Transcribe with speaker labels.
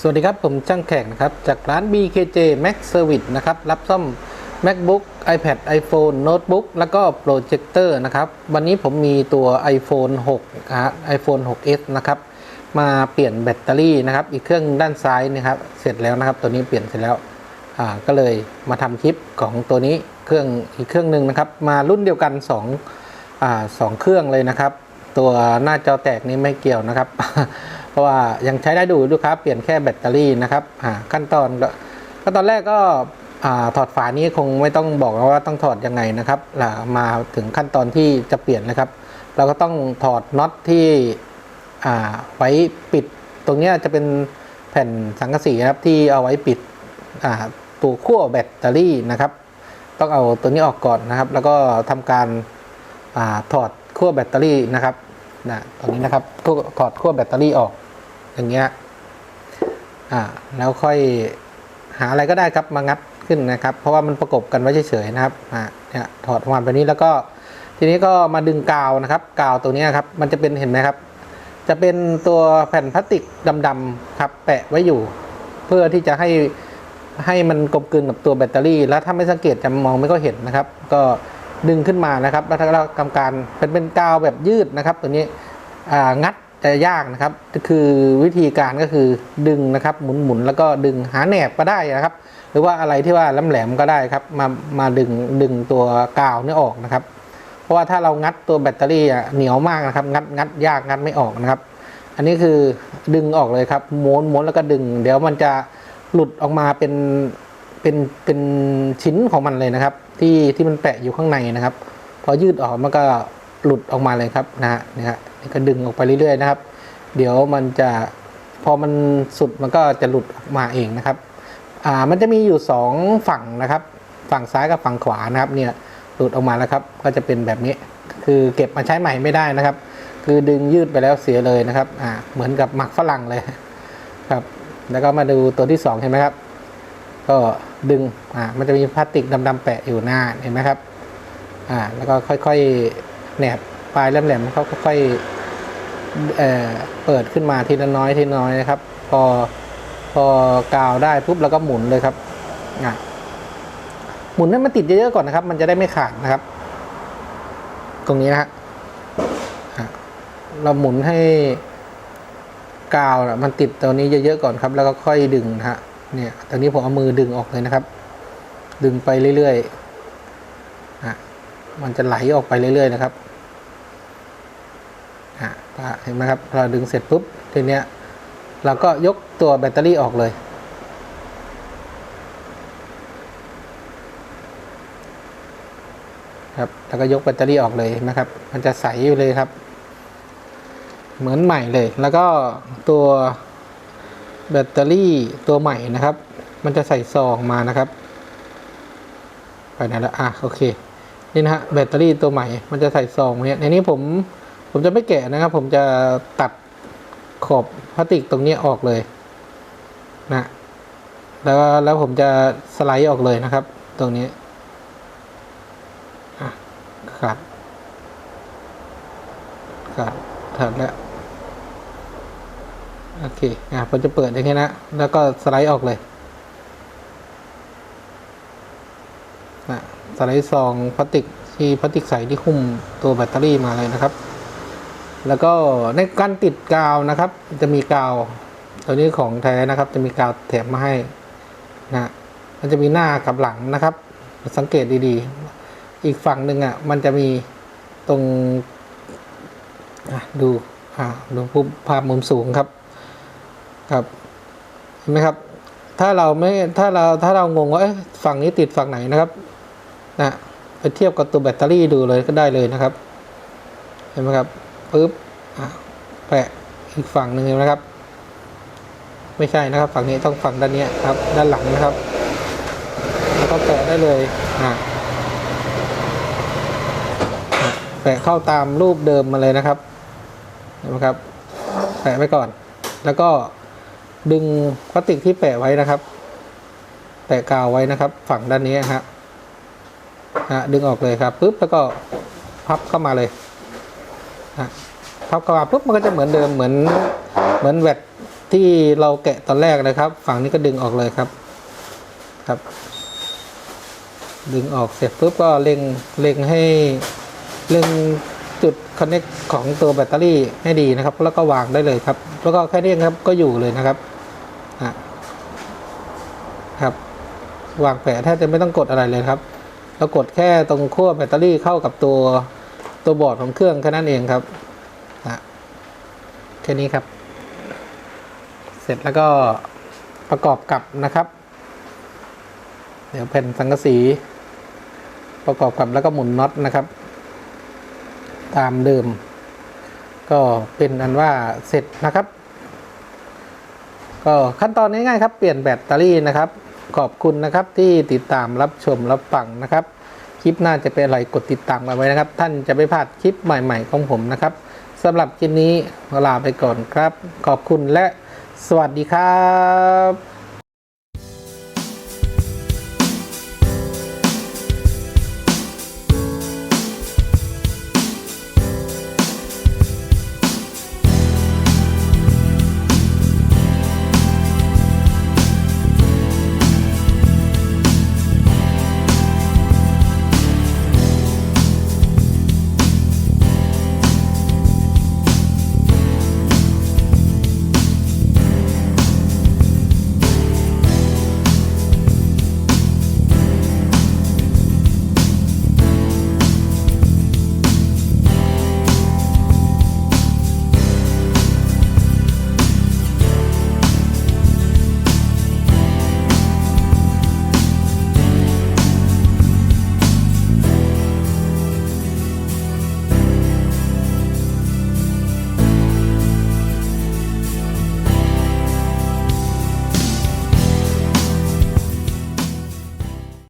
Speaker 1: สวัสดีครับ ผมช่างแขกนะครับ จากร้าน BKJ Mac Service นะครับ รับซ่อม MacBook iPad iPhone Notebook แล้วก็โปรเจคเตอร์นะครับ วันนี้ผมมีตัว iPhone 6นะฮะ iPhone 6s นะครับ มาเปลี่ยนแบตเตอรี่นะครับ อีกเครื่องด้านซ้ายนะครับ เสร็จแล้วนะครับ ตัวนี้เปลี่ยนเสร็จแล้ว อ่า ก็เลยมาทำคลิปของตัวนี้เครื่องอีกเครื่องหนึ่งนะครับ มารุ่นเดียวกัน2อ่าสองเครื่องเลยนะครับ ตัวหน้าจอแตกนี้ไม่เกี่ยวนะครับ เพราะว่ายังใช้ได้ดูลูกค้าเปลี่ยนแค่แบตเตอรี่นะครับขั้นตอนก็ก็ตอนแรกก็อถอดฝานี้คงไม่ต้องบอกว่าต้องถอดยังไงนะครับมาถึงขั้นตอนที่จะเปลี่ยนนะครับ เราก็ต้องถอดน็อตที่ไว้ปิด ตรงนี้จะเป็นแผ่นสังกะสีนะครับที่เอาไว้ปิดตัวขั้วแบตเตอรี่นะครับ ต้องเอาตัวนี้ออกก่อนนะครับ แล้วก็ทำการอถอดขั้วแบตเตอรี่นะครับนะตรงนี้นะครับถอดขั้วแบตเตอรี่ออก อย่างเงี้ยอ่าแล้วค่อยหาอะไรก็ได้ครับมางัดขึ้นนะครับ เพราะว่ามันประกบกันไว้เฉยๆนะครับอ่าเนี่ยถอดออกมาแบบนี้แล้วก็ทีนี้ก็มาดึงกาวนะครับ กาวตัวนี้ครับ มันจะเป็นเห็นไหมครับ จะเป็นตัวแผ่นพลาสติกดำๆครับ แปะไว้อยู่ เพื่อที่จะให้ให้มันกลมกลืนกับตัวแบตเตอรี่ แล้วถ้าไม่สังเกตจะมองไม่ก็เห็นนะครับ ก็ดึงขึ้นมานะครับ แล้วถ้าเราทำการเป็นเป็นกาวแบบยืดนะครับ ตัวนี้อ่างัด จะยากนะครับคือวิธีการก็คือดึงนะครับหมุนหมุนๆแล้วก็ดึงหาแหนบก็ได้นะครับ หรือว่าอะไรที่ว่าแหลมก็ได้ครับมามาดึงดึงตัวกาวนี่ออกนะครับ เพราะว่าถ้าเรางัดตัวแบตเตอรี่อะเหนียวมากนะครับ งัดงัดยากงัดไม่ออกนะครับ อันนี้คือดึงออกเลยครับม้วนม้วนแล้วก็ดึง เดี๋ยวมันจะหลุดออกมาเป็นเป็นเป็นชิ้นของมันเลยนะครับ ที่ที่มันแปะอยู่ข้างในนะครับ พอยืดออกมันก็หลุดออกมาเลยครับนะฮะนี่ฮะ ก็ดึงออกไปเรื่อยๆนะครับ เดี๋ยวมันจะพอมันสุดมันก็จะหลุดออกมาเองนะครับอ่ามันจะมีอยู่สองฝั่งนะครับ ฝั่งซ้ายกับฝั่งขวานะครับเนี่ยหลุดออกมาแล้วครับ ก็จะเป็นแบบนี้ คือเก็บมาใช้ใหม่ไม่ได้นะครับ คือดึงยืดไปแล้วเสียเลยนะครับอ่าเหมือนกับหมักฝรั่งเลยครับ แล้วก็มาดูตัวที่สองเห็นไหมครับ ก็ดึงอ่ามันจะมีพลาสติกดำๆแปะอยู่หน้าเห็นไหมครับอ่าแล้วก็ค่อยๆแหนบปลายแหลมๆเขาค่อยๆ เเปิดขึ้นมาทีละน้อยทีน้อยนะครับ พอพอกาวได้ปุ๊บแล้วก็หมุนเลยครับหมุนให้มันติดเยอะๆก่อนนะครับ มันจะได้ไม่ขาดนะครับ ตรงนี้นะฮะเราหมุนให้กาวนะมันติดตัวนี้เยอะๆก่อนครับ แล้วก็ค่อยดึงนะฮะเนี่ยตอนนี้ผมเอามือดึงออกเลยนะครับ ดึงไปเรื่อยๆมันจะไหลออกไปเรื่อยๆนะครับ เห็นไหมครับเราดึงเสร็จปุ๊บทีเนี้ยเราก็ยกตัวแบตเตอรี่ออกเลย ครับแล้วก็ยกแบตเตอรี่ออกเลยนะครับ มันจะใสอยู่เลยครับ เหมือนใหม่เลย แล้วก็ตัวแบตเตอรี่ตัวใหม่นะครับ มันจะใส่ซองมานะครับ ไปไหนแล้วอะโอเค นี่นะฮะแบตเตอรี่ตัวใหม่ มันจะใส่ซองเนี่ยในนี้ผม ผมจะไม่แกะนะครับ ผมจะตัดขอบพลาสติกตรงนี้ออกเลยนะแล้วแล้วผมจะสไลด์ออกเลยนะครับ ตรงนี้อะขาดขาดขาดแล้วโอเคอะผมจะเปิดอย่างนี้นะแล้วก็สไลด์ออกเลยนะสไลด์ซองพลาสติกที่พลาสติกใสที่หุ้มตัวแบตเตอรี่มาเลยนะครับ แล้วก็ในการติดกาวนะครับ จะมีกาว ตัวนี้ของแท้นะครับ จะมีกาวแถมมาให้นะมันจะมีหน้ากับหลังนะครับ สังเกตดีๆ อีกฝั่งหนึ่งอะมันจะมีตรงดูอ่าดูภาพมุมสูงครับครับเห็นไหมครับ ถ้าเราไม่ถ้าเราถ้าเรางงว่าเอ๊ะฝั่งนี้ติดฝั่งไหนนะครับนะไปเทียบกับตัวแบตเตอรี่ดูเลยก็ได้เลยนะครับ เห็นไหมครับ ปึ๊บแปะอีกฝั่งหนึ่งนไหมครับ ไม่ใช่นะครับ ฝั่งนี้ต้องฝั่งด้านนี้ครับ ด้านหลังนะครับ แล้วก็แปะได้เลยอะแปะเข้าตามรูปเดิมมาเลยนะครับเห็นไหมครับ แปะไว้ก่อน แล้วก็ดึงพลาสติกที่แปะไว้นะครับ แปะกาวไว้นะครับ ฝั่งด้านนี้ฮะดึงออกเลยครับปุ๊บแล้วก็พับเข้ามาเลย พับเข้ามาปุ๊บมันก็จะเหมือนเดิมเหมือนเหมือนแวดที่เราแกะตอนแรกนะครับ ฝั่งนี้ก็ดึงออกเลยครับครับ ดึงออกเสร็จปุ๊บก็เล็งเล็งให้เล็งจุดคอนเน c ของตัวแบตเตอรี่ให้ดีนะครับ แล้วก็วางได้เลยครับ แล้วก็แค่นี้ครับก็อยู่เลยนะครับอะครับวางแผลแทบจะไม่ต้องกดอะไรเลยครับ เรากดแค่ตรงขั้วแบตเตอรี่เข้ากับตัว ตัวบอร์ดของเครื่องแค่นั้นเองครับแค่นี้ครับ เสร็จแล้วก็ประกอบกับนะครับ เดี๋ยวแผ่นสังกะสี ประกอบกับแล้วก็หมุนน็อตนะครับ ตามเดิม ก็เป็นอันว่าเสร็จนะครับ ก็ขั้นตอนง่ายๆครับ เปลี่ยนแบตเตอรี่นะครับ ขอบคุณนะครับที่ติดตามรับชมรับฟังนะครับ คลิปหน้าจะเป็นอะไรกดติดตามกันไว้นะครับ ท่านจะไม่พลาดคลิปใหม่ ๆ ของผมนะครับสำหรับคลิปนี้ลาไปก่อนครับ ขอบคุณและสวัสดีครับ